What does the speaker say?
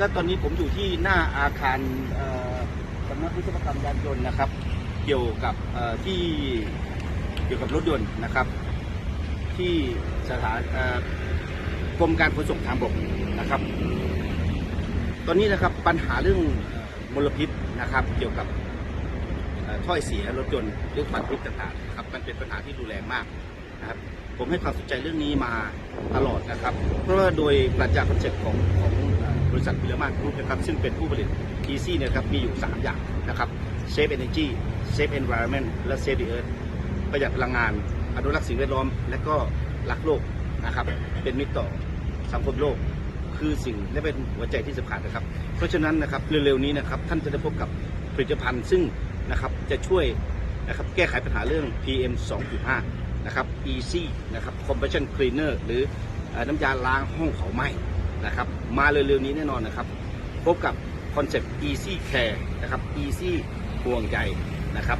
ก็ตอนนี้ผมอยู่ที่หน้าอาคารสำนักวิศวกรรมยานยนต์นะครับ เกี่ยวกับที่เกี่ยวกับรถยนต์นะครับ ที่สถานกรมการขนส่งทางบกนะครับ ตอนนี้นะครับปัญหาเรื่องมลพิษนะครับ เกี่ยวกับท่อถ้อยเสียรถยนต์หรือควันพิษต่างๆนะครับมันเป็นปัญหาที่รุนแรงมากนะครับผมให้ความสนใจเรื่องนี้มาตลอดนะครับ เพราะว่าโดยปรัชญาคอนเซ็ปต์ของของ บริษัทวิลมานกรุ๊ปนะครับซึ่งเป็นผู้ผลิต TC เนี่ยนะครับมีอยู่ 3 อย่างนะครับ Save Energy Save Environment และ Save the Earth ประหยัดพลังงาน อนุรักษ์สิ่งแวดล้อม และก็รักโลกนะครับเป็นมิตรต่อสังคมโลกคือสิ่งและเป็นหัวใจที่สำคัญนะครับ เพราะฉะนั้นนะครับเร็วๆนี้นะครับท่านจะได้พบกับผลิตภัณฑ์ซึ่งนะครับจะช่วยนะครับแก้ไขปัญหาเรื่อง PM 2.5 นะครับ Easy นะครับ Compression Cleaner หรือเอ่อน้ำยาล้างห้องเผาไหม้ นะครับ มาเร็วๆนี้แน่นอนนะครับ พบกับคอนเซปต์ Easy Care นะครับ Easy ห่วงใยนะครับ